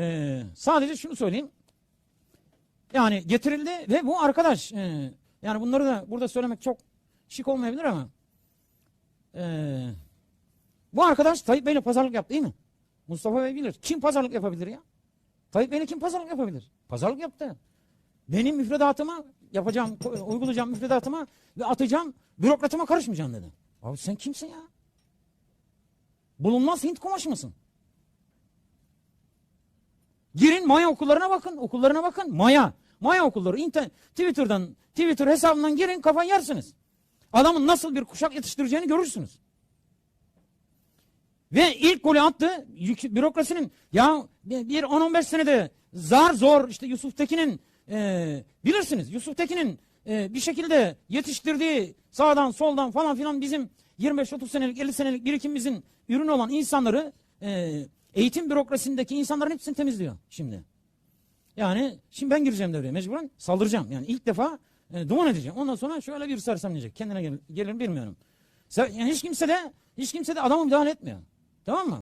e, sadece şunu söyleyeyim. Yani getirildi ve bu arkadaş e, yani bunları da burada söylemek çok şık olmayabilir ama e, bu arkadaş Tayyip Bey'le pazarlık yaptı değil mi? Mustafa Bey bilir. Kim pazarlık yapabilir ya? Tayyip Bey'le kim pazarlık yapabilir? Pazarlık yaptı. Benim müfredatıma yapacağım, uygulayacağım müfredatıma ve atacağım bürokratıma karışmayacaksın dedi. Abi sen kimsin ya? Bulunmaz Hint kumaşı mısın? Girin Maya okullarına bakın, okullarına bakın. Maya, Maya okulları, internet, Twitter'dan, Twitter hesabından girin kafayı yersiniz. Adamın nasıl bir kuşak yetiştireceğini görürsünüz. Ve ilk golü attı. Bürokrasinin ya bir 10-15 senede zar zor işte Yusuf Tekin'in e, bilirsiniz Yusuf Tekin'in e, bir şekilde yetiştirdiği sağdan soldan falan filan bizim 25-30 senelik 50 senelik birikimimizin ürünü olan insanları e, eğitim bürokrasisindeki insanların hepsini temizliyor şimdi. Yani şimdi ben gireceğim devreye mecburen saldıracağım. Yani ilk defa e, duman edeceğim. Ondan sonra şöyle bir sersemleyecek. Kendine gel, gelir mi bilmiyorum. Yani hiç kimse de hiç kimse de adama müdahale etmiyor. Tamam mı?